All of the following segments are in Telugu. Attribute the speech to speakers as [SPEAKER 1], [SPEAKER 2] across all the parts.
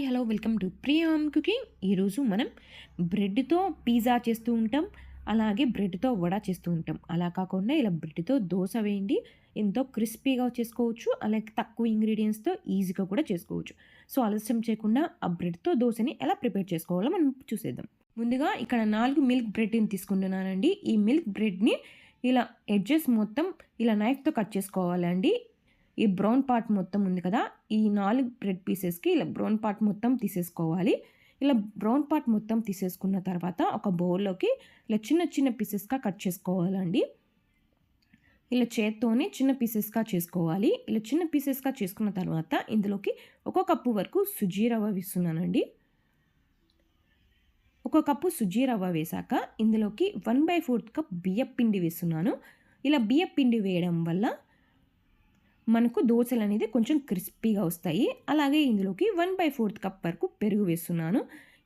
[SPEAKER 1] Hi hello welcome to Priyam cooking. ఈరోజు మనం బ్రెడ్తో పిజ్జా చేస్తూ ఉంటాం అలాగే బ్రెడ్తో వడ చేస్తూ ఉంటాం. అలా కాకుండా ఇలా బ్రెడ్తో దోశ వేయండి. ఎంతో క్రిస్పీగా చేసుకోవచ్చు అలాగే తక్కువ ఇంగ్రీడియంట్స్తో ఈజీగా కూడా చేసుకోవచ్చు. సో ఆలస్యం చేయకుండా ఆ బ్రెడ్తో దోశని ఎలా ప్రిపేర్ చేసుకోవాలో మనం చూసేద్దాం. ముందుగా ఇక్కడ నాలుగు మిల్క్ బ్రెడ్ని తీసుకుంటున్నానండి. ఈ మిల్క్ బ్రెడ్ని ఇలా ఎడ్జెస్ మొత్తం ఇలా నైఫ్తో కట్ చేసుకోవాలండి. ఈ బ్రౌన్ పార్ట్ మొత్తం ఉంది కదా ఈ నాలుగు బ్రెడ్ పీసెస్కి ఇలా బ్రౌన్ పార్ట్ మొత్తం తీసేసుకోవాలి. ఇలా బ్రౌన్ పార్ట్ మొత్తం తీసేసుకున్న తర్వాత ఒక బౌల్లోకి ఇలా చిన్న చిన్న పీసెస్గా కట్ చేసుకోవాలండి. ఇలా చేత్తోనే చిన్న పీసెస్గా చేసుకోవాలి. ఇలా చిన్న పీసెస్గా చేసుకున్న తర్వాత ఇందులోకి ఒక కప్పు వరకు సుజీ రవ్వ వేస్తున్నానండి. ఒక కప్పు సుజీ రవ్వ వేశాక ఇందులోకి వన్ బై ఫోర్త్ కప్ బియ్యం పిండి వేస్తున్నాను. ఇలా బియ్యపిండి వేయడం వల్ల మనకు దోశలు అనేది కొంచెం క్రిస్పీగా వస్తాయి. అలాగే ఇందులోకి వన్ బై ఫోర్త్ కప్ వరకు పెరుగు వేస్తున్నాను.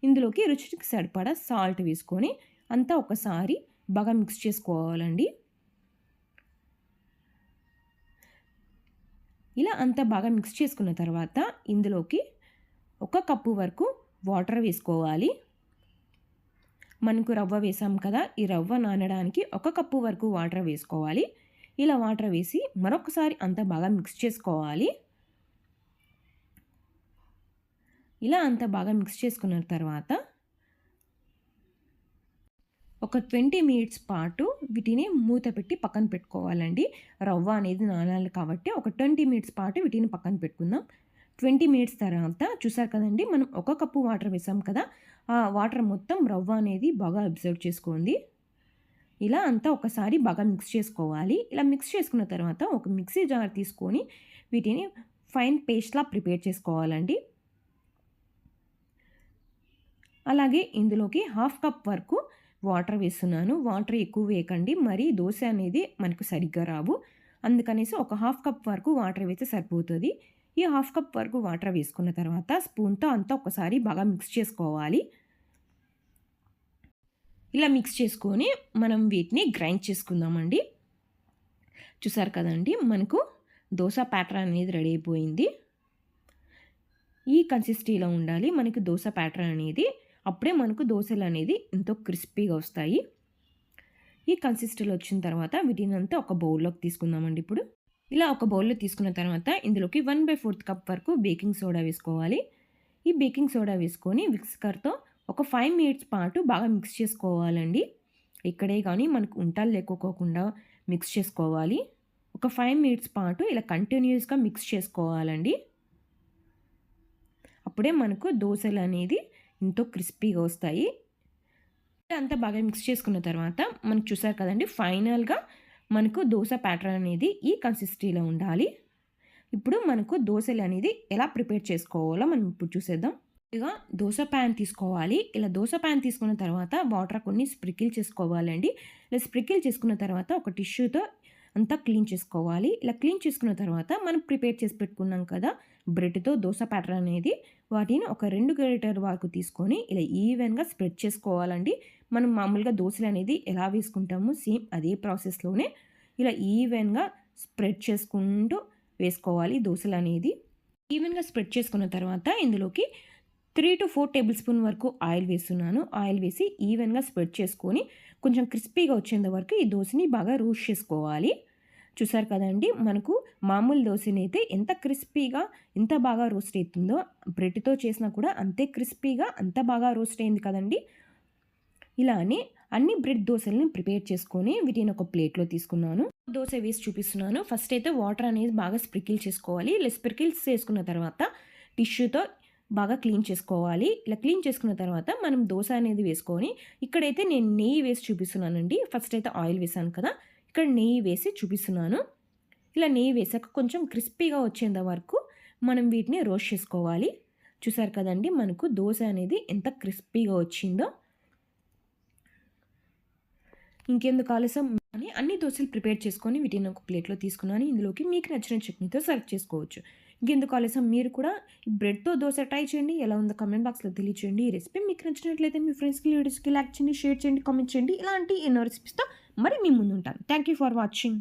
[SPEAKER 1] ఇందులోకి రుచికి సరిపడా సాల్ట్ వేసుకొని అంతా ఒకసారి బాగా మిక్స్ చేసుకోవాలండి. ఇలా అంతా బాగా మిక్స్ చేసుకున్న తర్వాత ఇందులోకి ఒక కప్పు వరకు వాటర్ వేసుకోవాలి. మనకు రవ్వ వేసాం కదా ఈ రవ్వ నానడానికి ఒక కప్పు వరకు వాటర్ వేసుకోవాలి. ఇలా వాటర్ వేసి మరొకసారి అంతా బాగా మిక్స్ చేసుకోవాలి. ఇలా అంతా బాగా మిక్స్ చేసుకున్న తర్వాత ఒక ట్వంటీ మినిట్స్ పాటు వీటిని మూత పెట్టి పక్కన పెట్టుకోవాలండి. రవ్వ అనేది నానాలి కాబట్టి ఒక ట్వంటీ మినిట్స్ పాటు వీటిని పక్కన పెట్టుకుందాం. ట్వంటీ మినిట్స్ తర్వాత చూసారు కదండి మనం ఒక కప్పు వాటర్ వేసాం కదా ఆ వాటర్ మొత్తం రవ్వ అనేది బాగా అబ్జర్వ్ చేసుకోండి. ఇలా అంతా ఒకసారి బాగా మిక్స్ చేసుకోవాలి. ఇలా మిక్స్ చేసుకున్న తర్వాత ఒక మిక్సీ జార్ తీసుకొని వీటిని ఫైన్ పేస్ట్లా ప్రిపేర్ చేసుకోవాలండి. అలాగే ఇందులోకి హాఫ్ కప్ వరకు వాటర్ వేస్తున్నాను. వాటర్ ఎక్కువ వేయకండి. మరి దోశ అనేది మనకు సరిగ్గా రావు. అందుకనేసి ఒక హాఫ్ కప్ వరకు వాటర్ వేస్తే సరిపోతుంది. ఈ హాఫ్ కప్ వరకు వాటర్ వేసుకున్న తర్వాత స్పూన్తో అంతా ఒకసారి బాగా మిక్స్ చేసుకోవాలి. ఇలా మిక్స్ చేసుకొని మనం వీటిని గ్రైండ్ చేసుకుందామండి. చూసారు కదండి మనకు దోశ ప్యాటర్న్ అనేది రెడీ అయిపోయింది. ఈ కన్సిస్టీలో ఉండాలి. మనకి దోశ ప్యాటర్న్ అనేది అప్పుడే మనకు దోశలు అనేది ఎంతో క్రిస్పీగా వస్తాయి. ఈ కన్సిస్టీలో వచ్చిన తర్వాత వీటిని అంతా ఒక బౌల్లోకి తీసుకుందామండి ఇప్పుడు. ఇలా ఒక బౌల్లో తీసుకున్న తర్వాత ఇందులోకి వన్ బై ఫోర్త్ కప్ వరకు బేకింగ్ సోడా వేసుకోవాలి. ఈ బేకింగ్ సోడా వేసుకొని విక్స్కర్తో ఒక ఫైవ్ మినిట్స్ పాటు బాగా మిక్స్ చేసుకోవాలండి. ఇక్కడే కానీ మనకు ఉంటాలు లేకపోకుండా మిక్స్ చేసుకోవాలి. ఒక ఫైవ్ మినిట్స్ పాటు ఇలా కంటిన్యూస్గా మిక్స్ చేసుకోవాలండి. అప్పుడే మనకు దోశలు అనేది ఎంతో క్రిస్పీగా వస్తాయి. అంతా బాగా మిక్స్ చేసుకున్న తర్వాత మనకు చూసారు కదండి ఫైనల్గా మనకు దోశ ప్యాటర్న్ అనేది ఈ కన్సిస్టీలో ఉండాలి. ఇప్పుడు మనకు దోశలు అనేది ఎలా ప్రిపేర్ చేసుకోవాలో మనం ఇప్పుడు చూసేద్దాం. ఇక దోశ ప్యాన్ తీసుకోవాలి. ఇలా దోశ ప్యాన్ తీసుకున్న తర్వాత వాటర్ కొన్ని స్ప్రికిల్ చేసుకోవాలండి. ఇలా స్ప్రికిల్ చేసుకున్న తర్వాత ఒక టిష్యూతో అంతా క్లీన్ చేసుకోవాలి. ఇలా క్లీన్ చేసుకున్న తర్వాత మనం ప్రిపేర్ చేసి పెట్టుకున్నాం కదా బ్రెడ్తో దోశ ప్యాటర్ అనేది వాటిని ఒక రెండు గరిటర్ వరకు తీసుకొని ఇలా ఈవెన్గా స్ప్రెడ్ చేసుకోవాలండి. మనం మామూలుగా దోశలు అనేది ఎలా వేసుకుంటామో సేమ్ అదే ప్రాసెస్లోనే ఇలా ఈవెన్గా స్ప్రెడ్ చేసుకుంటూ వేసుకోవాలి దోశలు అనేది. ఈవెన్గా స్ప్రెడ్ చేసుకున్న తర్వాత ఇందులోకి three to four tablespoon వరకు ఆయిల్ వేస్తున్నాను. ఆయిల్ వేసి ఈవెన్గా స్ప్రెడ్ చేసుకొని కొంచెం క్రిస్పీగా వచ్చేంత వరకు ఈ దోశని బాగా రోస్ట్ చేసుకోవాలి. చూసారు కదండి మనకు మామూలు దోశని అయితే ఎంత క్రిస్పీగా ఎంత బాగా రోస్ట్ అవుతుందో బ్రెడ్తో చేసినా కూడా అంతే క్రిస్పీగా అంత బాగా రోస్ట్ అయింది కదండి. ఇలా అని అన్ని బ్రెడ్ దోశల్ని ప్రిపేర్ చేసుకొని వీటిని ఒక ప్లేట్లో తీసుకున్నాను. దోశ వేసి చూపిస్తున్నాను. ఫస్ట్ అయితే వాటర్ అనేది బాగా స్ప్రికిల్ చేసుకోవాలి. ఇలా స్ప్రికిల్స్ చేసుకున్న తర్వాత టిష్యూతో బాగా క్లీన్ చేసుకోవాలి. ఇలా క్లీన్ చేసుకున్న తర్వాత మనం దోశ అనేది వేసుకొని ఇక్కడైతే నేను నెయ్యి వేసి చూపిస్తున్నానండి. ఫస్ట్ అయితే ఆయిల్ వేసాను కదా ఇక్కడ నెయ్యి వేసి చూపిస్తున్నాను. ఇలా నెయ్యి వేసాక కొంచెం క్రిస్పీగా వచ్చేంత వరకు మనం వీటిని రోస్ట్ చేసుకోవాలి. చూసారు కదండి మనకు దోశ అనేది ఎంత క్రిస్పీగా వచ్చిందో. ఇంకెందుకు ఆలస్యం? అని అన్ని దోశలు ప్రిపేర్ చేసుకొని వీటిని ఒక ప్లేట్లో తీసుకున్నాను. ఇందులోకి మీకు నచ్చిన చట్నీతో సర్వ్ చేసుకోవచ్చు. ఇంకెందుకు ఆలస్యం మీరు కూడా బ్రెడ్తో దోశ ట్రై చేయండి. ఎలా ఉందో కమెంట్ బాక్స్లో తెలియచేయండి. ఈ రెసిపీ మీకు నచ్చినట్లయితే మీ ఫ్రెండ్స్కి లీడర్స్కి లైక్ చేయండి షేర్ చేయండి కామెంట్ చేయండి. ఇలాంటి ఎన్నో రెసిపీస్తో మరి మీ ముందు ఉంటాను థ్యాంక్ యూ ఫర్ వాచింగ్.